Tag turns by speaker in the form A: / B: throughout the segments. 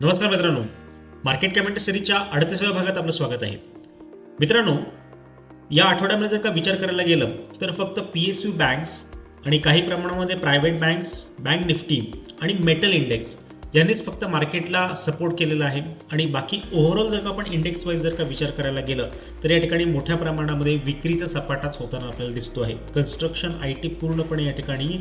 A: नमस्कार मित्रांनो. Market comment सिरीजच्या अडतीसाव्या भागात आपलं स्वागत आहे. मित्रांनो या आठवड्यामध्ये जर का विचार करायला गेलं तर फक्त पी एस यू बँक्स आणि काही प्रमाणामध्ये प्रायव्हेट बँक्स बँक निफ्टी आणि मेटल इंडेक्स यांनीच फक्त मार्केटला सपोर्ट केलेला आहे. आणि बाकी ओव्हरऑल जर का आपण इंडेक्स वाईज जर का विचार करायला गेलं तर या ठिकाणी मोठ्या प्रमाणामध्ये विक्रीचा सपाटाच होताना आपल्याला दिसतो आहे. कन्स्ट्रक्शन आय टी पूर्णपणे या ठिकाणी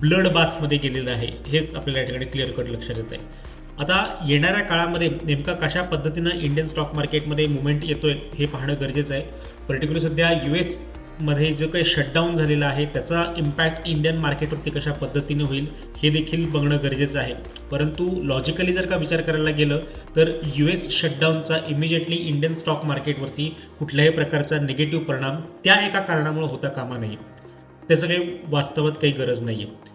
A: ब्लड बाथमध्ये गेलेलं आहे. हेच आपल्याला या ठिकाणी क्लिअर कट लक्षात येत आहे आता येणाऱ्या काळामध्ये नेमका कशा पद्धतीनं इंडियन स्टॉक मार्केटमध्ये मुवमेंट येतोय हे पाहणं गरजेचं आहे. पर्टिक्युलर सध्या यू एसमध्ये जो काही शटडाऊन झालेला आहे त्याचा इम्पॅक्ट इंडियन मार्केटवरती कशा पद्धतीने होईल हे देखील बघणं गरजेचं आहे. परंतु लॉजिकली जर का विचार करायला गेलं तर यू एस शटडाऊनचा इमिजिएटली इंडियन स्टॉक मार्केटवरती कुठल्याही प्रकारचा निगेटिव्ह परिणाम त्या एका कारणामुळे होता कामा नाही त्याचं काही वास्तवात काही गरज नाही आहे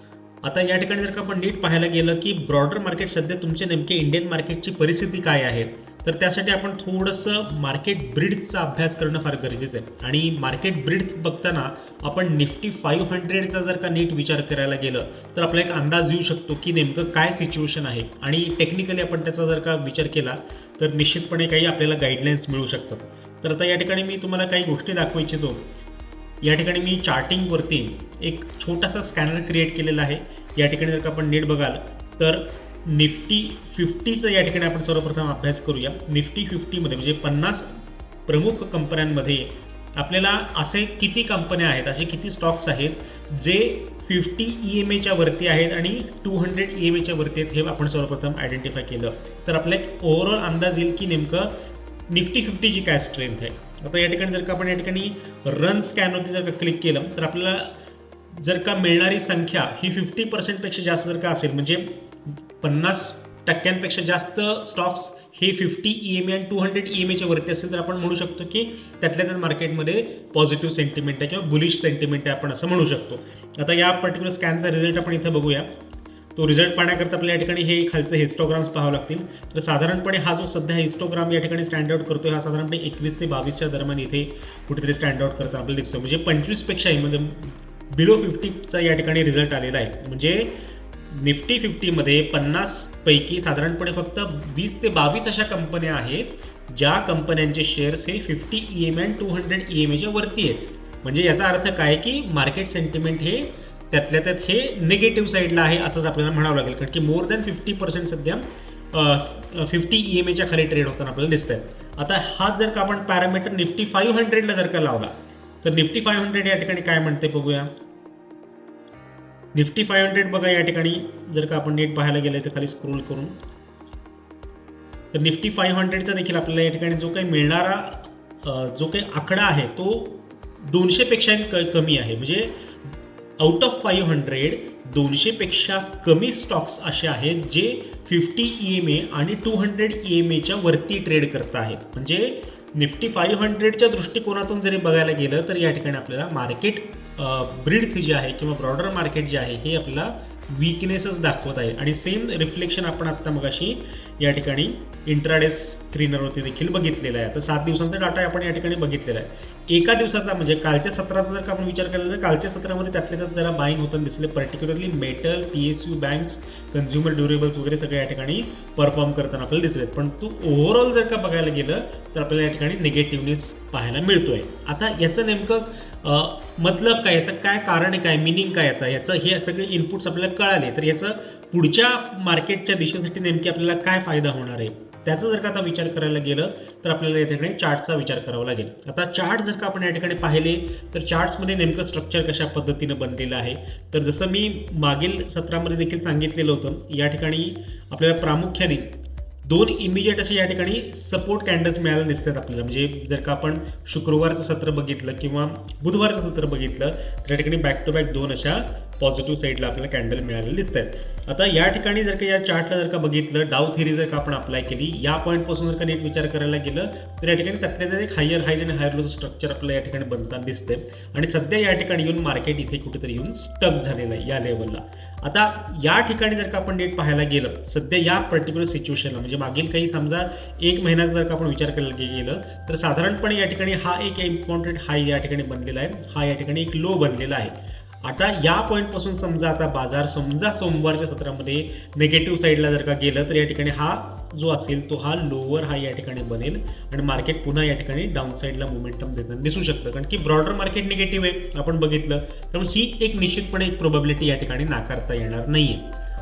A: आता या ठिकाणी जर का आपण नीट पाहायला गेलं की ब्रॉडर मार्केट सध्या तुमचे नेमके इंडियन मार्केटची परिस्थिती काय आहे तर त्यासाठी आपण थोडंसं मार्केट ब्रिडचा अभ्यास करणं फार गरजेचं आहे. आणि मार्केट ब्रिड बघताना आपण निफ्टी फाईव्ह हंड्रेडचा जर का नीट विचार करायला गेलं तर आपला एक अंदाज येऊ शकतो की नेमकं काय सिच्युएशन आहे. आणि टेक्निकली आपण त्याचा जर का विचार केला तर निश्चितपणे काही आपल्याला गाईडलाईन्स मिळू शकतात. तर आता या ठिकाणी मी तुम्हाला काही गोष्टी दाखवू इच्छितो या ठिकाणी मी चार्टिंगवरती एक छोटासा स्कॅनर क्रिएट केलेला आहे. या ठिकाणी जर का आपण नीट बघाल तर निफ्टी फिफ्टीचा या ठिकाणी आपण सर्वप्रथम अभ्यास करूया. निफ्टी फिफ्टीमध्ये म्हणजे पन्नास प्रमुख कंपन्यांमध्ये आपल्याला असे किती कंपन्या आहेत असे किती स्टॉक्स आहेत जे फिफ्टी ई एम एच्या वरती आहेत आणि टू हंड्रेड ई एम एच्या वरती आहेत हे आपण सर्वप्रथम आयडेंटिफाय केलं. तर आपला एक ओव्हरऑल अंदाज येईल की नेमकं निफ्टी फिफ्टीची काय स्ट्रेंथ आहे? आता या ठिकाणी जर का आपण या ठिकाणी रन स्कॅनवरती जर का क्लिक केलं तर आपल्याला जर का मिळणारी संख्या ही फिफ्टी पर्सेंटपेक्षा जास्त जर का असेल म्हणजे पन्नास टक्क्यांपेक्षा जास्त स्टॉक्स हे फिफ्टी ई एम ए आणि टू हंड्रेड ई एम एच्या वरती असेल तर आपण म्हणू शकतो की त्यातल्या त्यात मार्केटमध्ये पॉझिटिव्ह सेंटिमेंट आहे किंवा बुलिश सेंटिमेंट आहे आपण असं म्हणू शकतो. आता या पर्टिक्युलर स्कॅनचा रिझल्ट आपण इथं बघूया. तो रिझल्ट पाहण्याकरता आपल्या या ठिकाणी हे खालचे हिस्टोग्राम्स पाहावं लागतील. तर साधारणपणे हा जो सध्या हिस्टोग्राम या ठिकाणी स्टँड आउट करतो हा साधारणपणे एकवीस ते बावीसच्या दरम्यान इथे कुठेतरी स्टँड आउट आपल्याला दिसतो म्हणजे पंचवीसपेक्षाही म्हणजे बिलो फिफ्टीचा या ठिकाणी रिझल्ट आलेला आहे. म्हणजे निफ्टी फिफ्टीमध्ये पन्नासपैकी साधारणपणे फक्त वीस ते बावीस अशा कंपन्या आहेत ज्या कंपन्यांचे शेअर्स हे fifty E M and two hundred E M एच्या वरती आहेत. म्हणजे याचा अर्थ काय की मार्केट सेंटिमेंट हे त्यातल्या त्यात हे निगेटिव्ह साईडला आहे असंच आपल्याला म्हणावं लागेल. कारण की मोर दॅन फिफ्टी पर्सेंट सध्या फिफ्टी ई एम एच्या खाली ट्रेड होताना आपल्याला दिसत आहेत आता हा जर का आपण पॅरामीटर निफ्टी फाईव्ह हंड्रेडला जर का लावला तर निफ्टी फाईव्ह हंड्रेड या ठिकाणी काय म्हणते बघूया. निफ्टी फाईव्ह हंड्रेड बघा या ठिकाणी जर का आपण नीट पाहायला गेलं तर खाली स्क्रोल करून. तर निफ्टी फाईव्ह हंड्रेडचा देखील आपल्याला या ठिकाणी जो काही मिळणारा जो काही आकडा आहे तो दोनशेपेक्षा क कमी आहे. म्हणजे आउट ऑफ फाईव्ह हंड्रेड दोनशेपेक्षा कमी स्टॉक्स असे आहेत जे फिफ्टी ई एम ए आणि टू हंड्रेड ई एम एच्या वरती ट्रेड करत आहेत. म्हणजे निफ्टी फाईव्ह हंड्रेडच्या दृष्टिकोनातून जरी बघायला गेलं तर या ठिकाणी आपल्याला मार्केट ब्रिड जे आहे किंवा ब्रॉडर मार्केट जे आहे हे आपल्याला वीकनेसच दाखवत आहे. आणि सेम रिफ्लेक्शन आपण आत्ता मगाशी या ठिकाणी इंट्राडे स्क्रीनरवरती देखील बघितलेलं आहे. तर सात दिवसांचा डाटा आपण या ठिकाणी बघितलेला आहे. एका दिवसाचा म्हणजे कालच्या सत्राचा जर का आपण विचार केला तर कालच्या सत्रामध्ये त्यातले त्यात जरा बाईंग होताना दिसले. Particularly metal P S U banks consumer durables वगैरे सगळे या ठिकाणी परफॉर्म करताना आपल्याला दिसले पण तू ओव्हरऑल जर का बघायला गेलं तर आपल्याला या ठिकाणी निगेटिव्हनेस पाहायला मिळतोय. आता याचं नेमकं मतलब काय याचं काय कारण आहे काय मिनिंग काय याचं याचं हे सगळे इनपुट्स आपल्याला कळाले. तर याचं पुढच्या मार्केटच्या दिशेसाठी नेमकी आपल्याला काय फायदा होणार आहे? त्याचा जर का आता विचार करायला गेलं तर आपल्याला या ठिकाणी चार्टचा विचार करावा लागेल. आता चार्ट जर का आपण या ठिकाणी पाहिले तर चार्ट्समध्ये नेमकं स्ट्रक्चर कशा पद्धतीनं बनलेलं आहे? तर जसं मी मागील सत्रामध्ये देखील सांगितलेलं होतं या ठिकाणी आपल्याला प्रामुख्याने दोन इमिजिएट असे या ठिकाणी सपोर्ट कॅन्डल्स मिळायला दिसतात आपल्याला. म्हणजे जर का आपण शुक्रवारचं सत्र बघितलं किंवा बुधवारचं सत्र बघितलं तर या ठिकाणी बॅक टू बॅक दोन अशा पॉझिटिव्ह साईडला आपल्याला कॅन्डल मिळालेले दिसत आहेत आता या ठिकाणी जर का या चार्टला जर का बघितलं डाव थेरी जर का आपण अप्लाय केली या पॉईंटपासून जर का नीट विचार करायला गेलं तर या ठिकाणी त्यातल्या त्यात एक हायर हायज आणि हायर लोचं स्ट्रक्चर आपल्याला या ठिकाणी बनताना दिसते आणि सध्या या ठिकाणी येऊन मार्केट इथे कुठेतरी येऊन स्टक झालेलं आहे या लेवलला आता या ठिकाणी जर का आपण नीट पाहायला गेलं सध्या या पर्टिक्युलर सिच्युएशनला म्हणजे मागील काही समजा एक महिन्याचा जर का आपण विचार करायला गेलं तर साधारणपणे या ठिकाणी हा एक इम्पॉर्टंट हाय या ठिकाणी बनलेला आहे. हा या ठिकाणी एक लो बनलेला आहे. आता या पॉईंटपासून समजा आता बाजार समजा सोमवारच्या सत्रामध्ये निगेटिव्ह साईडला जर का गेलं तर या ठिकाणी हा जो असेल तो हा लोअर हा या ठिकाणी बनेल आणि मार्केट पुन्हा या ठिकाणी डाऊन साईडला मोमेंटम देताना दिसू शकतं. कारण की ब्रॉडर मार्केट निगेटिव्ह आहे आपण बघितलं. त्यामुळे ही एक निश्चितपणे एक प्रोबॅबिलिटी या ठिकाणी नाकारता येणार नाहीये.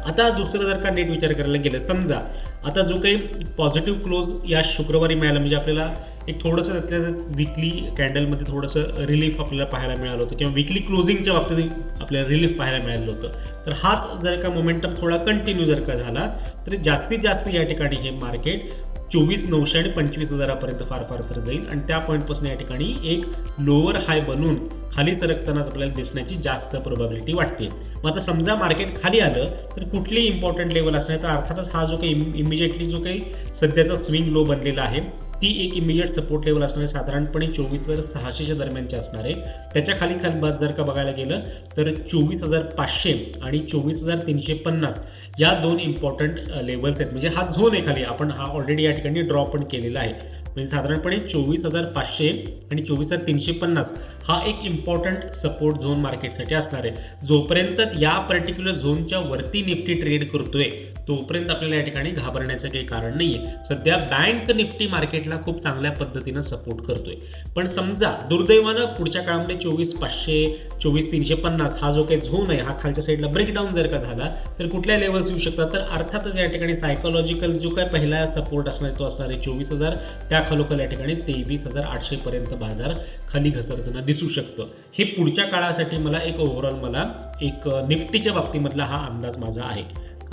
A: आता दुसरं जर का नेट विचार करायला गेलं समजा आता जो काही पॉझिटिव्ह क्लोज या शुक्रवारी मिळाला म्हणजे आपल्याला एक थोडंसं त्यातल्या विकली कॅन्डलमध्ये थोडंसं रिलीफ आपल्याला पाहायला मिळालं होतं किंवा विकली क्लोजिंगच्या बाबतीत आपल्याला रिलीफ पाहायला मिळालं होतं. तर हाच जर का मोमेंटम थोडा कंटिन्यू जर का झाला तर जास्तीत जास्त या ठिकाणी हे मार्केट चोवीस नऊशे आणि पंचवीस हजारापर्यंत फार फार तर जाईल. आणि त्या पॉईंटपासून या ठिकाणी एक लोअर हाय बनून खाली सरकतानाच आपल्याला दिसण्याची जास्त प्रोबॅबिलिटी वाटते. मग आता समजा मार्केट खाली आलं तर कुठली इम्पॉर्टंट लेवल असणार? तर अर्थातच हा जो काही इमिजिएटली जो काही सध्याचा स्विंग लो बनलेला आहे ती एक इमिजिएट सपोर्ट लेवल असणार आहे साधारणपणे चोवीस हजार सहाशेच्या दरम्यानची असणार. आहे त्याच्याखाली खाली जर का बघायला गेलं तर चोवीस हजार पाचशे आणि चोवीस हजार तीनशे पन्नास या दोन इम्पॉर्टंट लेवल्स आहेत. म्हणजे हा झोन आहे खाली. आपण हा ऑलरेडी या ठिकाणी ड्रॉ पण केलेला आहे. म्हणजे साधारणपणे चोवीस हजार पाचशे आणि चोवीस हजार तीनशे पन्नास हा एक इम्पॉर्टंट सपोर्ट झोन मार्केटसाठी असणार आहे. जोपर्यंत या पर्टिक्युलर झोनच्या वरती निफ्टी ट्रेड करतोय तोपर्यंत आपल्याला या ठिकाणी घाबरण्याचं काही कारण नाहीये. सध्या बँक निफ्टी मार्केटला खूप चांगल्या पद्धतीनं सपोर्ट करतोय. पण समजा दुर्दैवानं पुढच्या काळामध्ये चोवीस पाचशे चोवीस तीनशे पन्नास हा जो काही झोन आहे हा खालच्या साईडला ब्रेकडाऊन जर का झाला तर कुठल्या लेवल्स येऊ शकतात? तर अर्थातच या ठिकाणी सायकोलॉजिकल जो काय पहिला सपोर्ट असणार तो असणार आहे चोवीस हजार. त्या खालोखाल या ठिकाणी तेवीस हजार आठशे पर्यंत बाजार खाली घसरताना दिसू शकतं. हे पुढच्या काळासाठी मला एक ओव्हरऑल मला एक निफ्टीच्या बाबतीमधला हा अंदाज माझा आहे.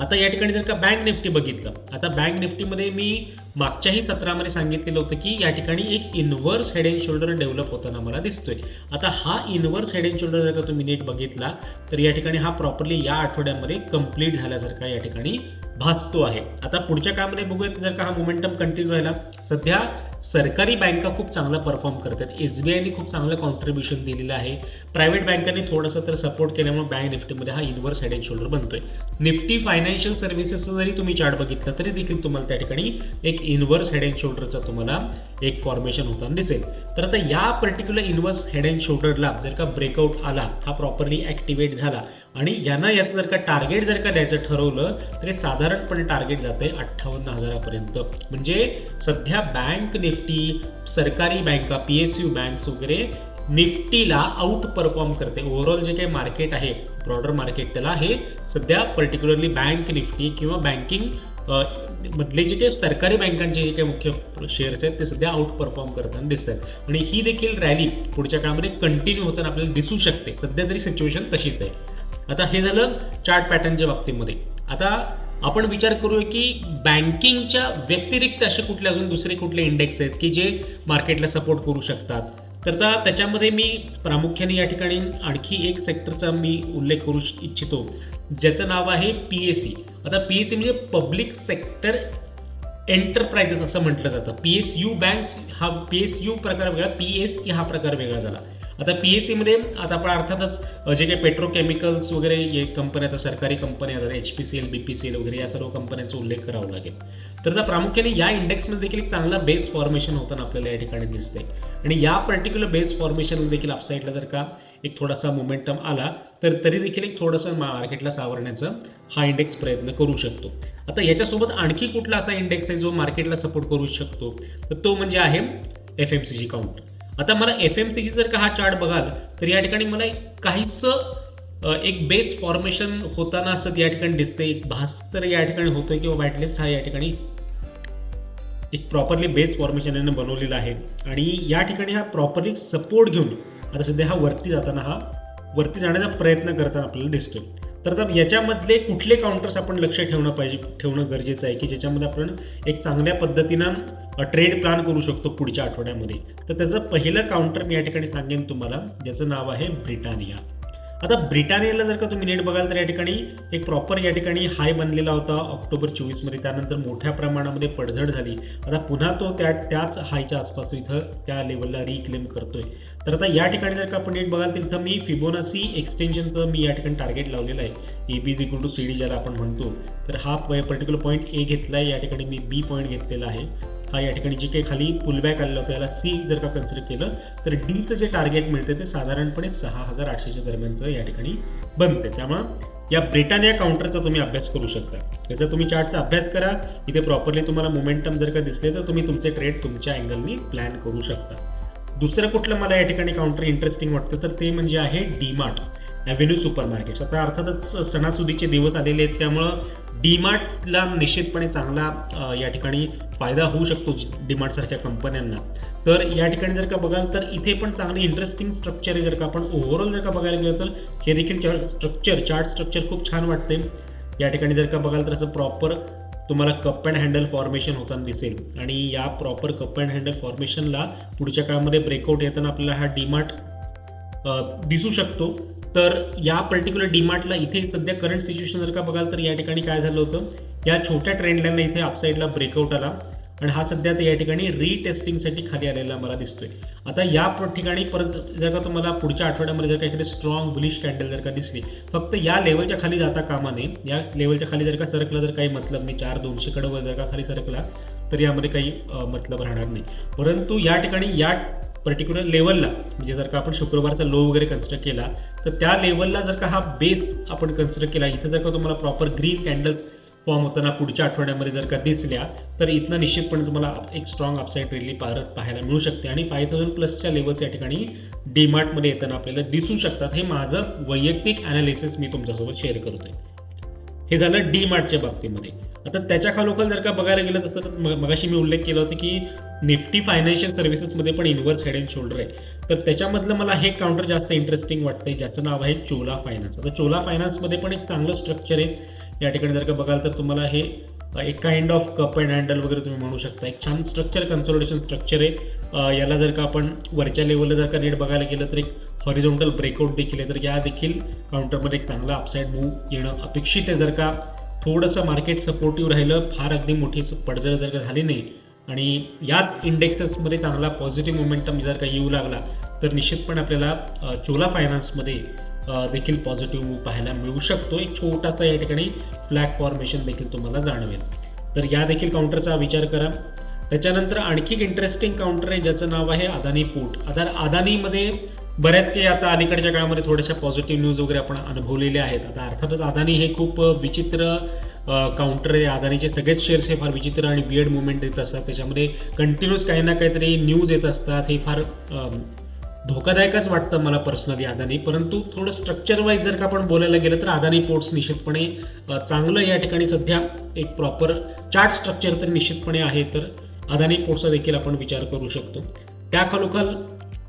A: आता या ठिकाणी जर का बँक निफ्टी बघितलं आता बँक निफ्टीमध्ये मी मागच्याही सत्रामध्ये सांगितलेलं होतं की या ठिकाणी एक inverse head and shoulder develop होताना मला दिसतोय. आता हा इनव्हर्स हेड अँड शोल्डर जर का तुम्ही नीट बघितला तर या ठिकाणी हा प्रॉपरली या आठवड्यामध्ये कंप्लीट झाल्यासारखा या ठिकाणी भासतो आहे. आता पुढच्या काळामध्ये बघूयात जर का हा मोमेंटम कंटिन्यू राहिला सध्या सरकारी बँका खूप चांगला परफॉर्म करतात. एस बी आयने खूप चांगलं कॉन्ट्रीब्युशन दिलेलं आहे. प्रायव्हेट बँकांनी थोडंसं तर सपोर्ट केल्यामुळे बँक निफ्टीमध्ये हा इन्व्हर्स हेड अँड शोल्डर बनतोय. निफ्टी फायनान्शियल सर्व्हिसेसचा जरी तुम्ही चार्ट बघितला तरी देखील तुम्हाला त्या ठिकाणी एक इन्व्हर्स हेड अँड शोल्डरचा तुम्हाला एक फॉर्मेशन होताना दिसेल. तर आता या पर्टिक्युलर इनव्हर्स हेड अँड शोल्डरला जर का ब्रेकआउट आला हा प्रॉपरली ॲक्टिवेट झाला आणि यांना याचं जर का टार्गेट जर का द्यायचं ठरवलं तर हे साधारणपणे टार्गेट जाते अठ्ठावन्न हजारापर्यंत. म्हणजे सध्या बँक निफ्टी सरकारी बँका पी एस यू बँक्स वगैरे निफ्टीला आउट परफॉर्म करते. ओव्हरऑल जे काही मार्केट आहे ब्रॉडर मार्केट त्याला हे सध्या पर्टिक्युलरली बँक निफ्टी किंवा बँकिंग मधले जे काही सरकारी बँकांचे जे काही मुख्य शेअर्स आहेत ते सध्या आउट परफॉर्म करताना दिसत आहेत आणि ही देखील रॅली पुढच्या काळामध्ये कंटिन्यू होताना आपल्याला दिसू शकते. सध्या तरी सिच्युएशन तशीच आहे. आता हे झालं चार्ट पॅटर्नच्या बाबतीमध्ये. आता आपण विचार करूया की बँकिंगच्या व्यतिरिक्त असे कुठले अजून दुसरे कुठले इंडेक्स आहेत की जे मार्केटला सपोर्ट करू शकतात? तर त्याच्यामध्ये मी प्रामुख्याने या ठिकाणी आणखी एक सेक्टरचा मी उल्लेख करू इच्छितो ज्याचं नाव आहे पी एस सी आता पी एस सी म्हणजे पब्लिक सेक्टर एंटरप्राइजेस असं म्हटलं जातं. पी एस यू बँक्स हा पी एस यू प्रकार वेगळा पी एस ई हा प्रकार वेगळा झाला. आता पी एस सीमध्ये आता आपण अर्थातच जे काही पेट्रोकेमिकल्स वगैरे हे कंपन्या आता सरकारी कंपन्या आता H P C L B P C L वगैरे या सर्व कंपन्यांचा उल्लेख करावा लागेल. तर आता प्रामुख्याने या इंडेक्समध्ये देखील एक चांगला बेस फॉर्मेशन होताना आपल्याला या ठिकाणी दिसते आणि या पर्टिक्युलर बेस फॉर्मेशन देखील अपसाईडला जर का एक थोडासा मोमेंटम आला तर तरी देखील एक थोडंसं मार्केटला सावरण्याचा हा इंडेक्स प्रयत्न करू शकतो. आता याच्यासोबत आणखी कुठला असा इंडेक्स आहे जो मार्केटला सपोर्ट करू शकतो? तर तो म्हणजे आहे F M C G count आता मला एफ एम सी जी जर का हा चार्ट बघाल तर या ठिकाणी मला काहीच एक बेस फॉर्मेशन होताना असं या ठिकाणी दिसतंय एक भास तर या ठिकाणी होतोय किंवा ॲटलिस्ट हा या ठिकाणी एक प्रॉपरली बेस फॉर्मेशन यानं बनवलेला आहे. आणि या ठिकाणी हा प्रॉपरली सपोर्ट घेऊन आता सध्या हा वरती जाताना हा वरती जाण्याचा प्रयत्न करताना आपल्याला दिसतोय. तर आता याच्यामधले कुठले काउंटर्स आपण लक्ष ठेवणं पाहिजे ठेवणं गरजेचं आहे? की ज्याच्यामध्ये आपण एक चांगल्या पद्धतीनं ट्रेड प्लॅन करू शकतो पुढच्या आठवड्यामध्ये. तर त्याचं पहिलं काउंटर मी या ठिकाणी सांगेन तुम्हाला ज्याचं नाव आहे ब्रिटानिया. आता ब्रिटानियाला जर का तुम्ही नीट बघाल तर या ठिकाणी एक प्रॉपर या ठिकाणी हाय बनलेला होता ऑक्टोबर चोवीसमध्ये. त्यानंतर मोठ्या प्रमाणामध्ये पडझड झाली. आता पुन्हा तो त्या त्याच हायच्या आसपास इथं त्या लेवलला रिक्लेम करतोय. तर आता या ठिकाणी जर का आपण नीट बघाल तर इथं मी फिबोनासी एक्सटेन्शनचं मी या ठिकाणी टार्गेट लावलेलं आहे. A B equal to C D ज्याला आपण म्हणतो. तर हा पर्टिक्युलर पॉईंट ए घेतला आहे या ठिकाणी मी बी पॉईंट घेतलेला आहे. हा या ठिकाणी जे काही खाली पुलबॅक आलेलं होतं याला सी जर का कन्सिडर केलं तर डीचं जे टार्गेट मिळते ते साधारणपणे सहा हजार आठशेच्या दरम्यानचं या ठिकाणी बनते त्यामुळं या ब्रिटानिया काउंटरचा तुम्ही अभ्यास करू शकता. त्याचा तुम्ही चार्टचा अभ्यास करा इथे प्रॉपरली तुम्हाला मोमेंटम जर का दिसले तर तुम्ही तुमचे ट्रेड तुमच्या अँगलनी प्लॅन करू शकता. दुसरं कुठलं मला या ठिकाणी काउंटर इंटरेस्टिंग वाटतं तर ते म्हणजे आहे डीमार्ट ॲव्हेन्यू सुपर मार्केट्स आता अर्थातच सणासुदीचे दिवस आलेले आहेत त्यामुळं डीमार्टला निश्चितपणे चांगला या ठिकाणी फायदा होऊ शकतो डीमार्टसारख्या कंपन्यांना. तर या ठिकाणी जर का बघाल तर इथे पण चांगली इंटरेस्टिंग स्ट्रक्चर आहे. जर का आपण ओव्हरऑल जर का बघायला गेलं तर हे देखील स्ट्रक्चर चार्ट स्ट्रक्चर खूप छान वाटते. या ठिकाणी जर का बघाल तर असं प्रॉपर तुम्हाला कप अँड हँडल फॉर्मेशन होताना दिसेल. आणि या प्रॉपर कप अँड हँडल फॉर्मेशनला पुढच्या काळामध्ये ब्रेकआउट येताना आपल्याला हा डीमार्ट दिसू शकतो. तर या पर्टिक्युलर डीमार्टला इथे सध्या करंट सिच्युएशन जर का बघाल तर या ठिकाणी काय झालं होतं? या छोट्या ट्रेंडलाईनला इथे अपसाईडला ब्रेकआउट आला. आणि हा सध्या तर या ठिकाणी रिटेस्टिंगसाठी खाली आलेला मला दिसतोय. आता या ठिकाणी परत जर का तुम्हाला पुढच्या आठवड्यामध्ये जर का एखादी स्ट्रॉंग बुलिश कॅन्डल जर का दिसली फक्त या लेवलच्या खाली जाता कामा नये. या लेवलच्या खाली जर का सरकला जर काही मतलब नाही. चार दोनशे कडवर जर का खाली सरकला तर यामध्ये काही मतलब राहणार नाही. परंतु या ठिकाणी या पर्टिक्युलर लेवलला म्हणजे जर का आपण शुक्रवारचा लो वगैरे कन्सिडर केला तर त्या लेवलला जर का हा बेस आपण कन्सिडर केला इथं जर का तुम्हाला प्रॉपर ग्रीन कॅन्डल्स फॉर्म होताना पुढच्या आठवड्यामध्ये जर का दिसल्या तर इथनं निश्चितपणे तुम्हाला एक स्ट्रॉंग अपसाईड रेली पारत पाहायला मिळू शकते. आणि फाय थाउजंड प्लसच्या लेवल्स या ठिकाणी डीमार्टमध्ये येताना आपल्याला दिसू शकतात. हे माझं वैयक्तिक ॲनालिसिस मी तुमच्यासोबत शेअर करतोय. हे झालं डी मार्टच्या बाबतीमध्ये. आता त्याच्या खालोखाल जर का बघायला गेलं तसं तर मगाशी मी उल्लेख केला होता की निफ्टी फायनान्शियल सर्व्हिसेसमध्ये पण इन्व्हर्स हेड अँड शोल्डर आहे. तर त्याच्यामधलं मला हे काउंटर जास्त इंटरेस्टिंग वाटतंय ज्याचं नाव आहे चोला फायनान्स आता चोला फायनान्समध्ये पण एक चांगलं स्ट्रक्चर आहे. या ठिकाणी जर का बघाल तर तुम्हाला हे एक kind of cup and handle वगैरे तुम्ही म्हणू शकता. एक छान स्ट्रक्चर कन्सोलिडेशन स्ट्रक्चर आहे. याला जर का आपण वरच्या लेवलला जर का रेट बघायला गेलं तर एक हॉरिझॉन्टल ब्रेकआउट देखील आहे. तर या देखील काउंटरमध्ये एक चांगला अपसाईड मूव्ह येणं अपेक्षित आहे. जर का थोडंसं मार्केट सपोर्टिव्ह राहिलं फार अगदी मोठी पडझड जर का झाली नाही आणि याच इंडेक्सेसमध्ये चांगला पॉझिटिव्ह मोमेंटम जर का येऊ लागला तर निश्चितपणे आपल्याला चोला फायनान्समध्ये देखील पॉझिटिव्ह पाहायला मिळू शकतो. एक छोटासा या ठिकाणी फ्लॅग फॉर्मेशन देखील तुम्हाला जाणवेल. तर या देखील काउंटरचा विचार करा. त्याच्यानंतर आणखी एक इंटरेस्टिंग काउंटर आहे ज्याचं नाव आहे अदानी पोर्ट. आता अदानीमध्ये बऱ्याच काही आता अलीकडच्या काळामध्ये थोड्याशा पॉझिटिव्ह न्यूज वगैरे आपण अनुभवलेल्या आहेत. आता अर्थातच अदानी हे खूप विचित्र काउंटर आहे. अदानीचे सगळेच शेअर्स हे फार विचित्र आणि वियर्ड मुवमेंट देत असतात. त्याच्यामध्ये कंटिन्यूस काही ना काहीतरी न्यूज येत असतात. हे फार धोकादायकच वाटतं मला पर्सनली अदानी. परंतु थोडं स्ट्रक्चर वाईज जर का आपण बोलायला गेलं तर अदानी पोर्ट्स निश्चितपणे चांगलं या ठिकाणी सध्या एक प्रॉपर चार्ट स्ट्रक्चर तरी निश्चितपणे आहे तर अदानी पोर्ट्सचा देखील आपण विचार करू शकतो. त्या खालोखाल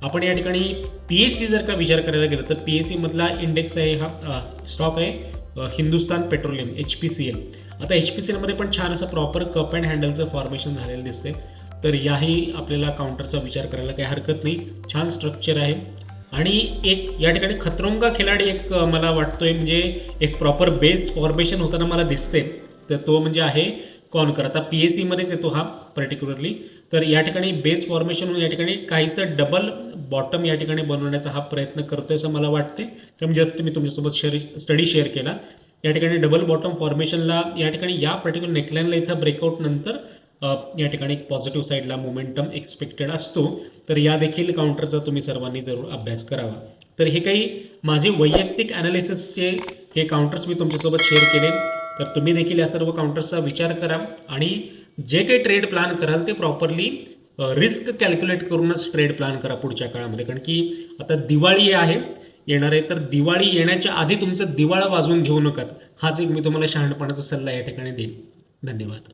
A: आपण या ठिकाणी पी एस सी जर का विचार करायला गेलं तर पी एस सीमधला इंडेक्स आहे हा स्टॉक आहे Hindustan petroleum H P C L आता एच पी सी एलमध्ये पण छान असं प्रॉपर कप अँड हँडलचं फॉर्मेशन झालेलं दिसते तर याही आपल्याला काउंटरचा विचार करायला काही हरकत नाही. छान स्ट्रक्चर आहे. आणि एक या ठिकाणी खतरोंगा खिलाडी एक मला वाटतोय म्हणजे एक प्रॉपर बेस फॉर्मेशन होताना मला दिसते. तर तो म्हणजे आहे कॉनकर. आता पी एस सीमध्येच येतो हा पर्टिक्युलरली तर या ठिकाणी बेस फॉर्मेशन होऊन या ठिकाणी काहीचं डबल बॉटम या ठिकाणी बनवण्याचा हा प्रयत्न करतोय असं मला वाटते तर म्हणजे जस्ट मी तुमच्यासोबत शेअर स्टडी शेअर केला या ठिकाणी डबल बॉटम फॉर्मेशनला या ठिकाणी या पर्टिक्युलर नेकलाईनला इथं ब्रेकआउट नंतर या ठिकाणी एक पॉझिटिव्ह साईडला मोमेंटम एक्सपेक्टेड असतो. तर या देखील काउंटरचा तुम्ही सर्वांनी जरूर अभ्यास करावा. तर हे काही माझे वैयक्तिक ॲनालिसिसचे हे काउंटर्स मी तुमच्यासोबत शेअर केले. तर तुम्ही देखील या सर्व काउंटर्सचा विचार करा आणि जे काही ट्रेड प्लॅन कराल ते प्रॉपरली रिस्क कॅल्क्युलेट करूनच ट्रेड प्लॅन करा पुढच्या काळामध्ये. कारण की आता दिवाळी आहे येणार आहे तर दिवाळी येण्याच्या आधी तुमचं दिवाळा वाजवून घेऊ नका. हाच एक मी तुम्हाला शहाणपणाचा सल्ला या ठिकाणी देईन. धन्यवाद.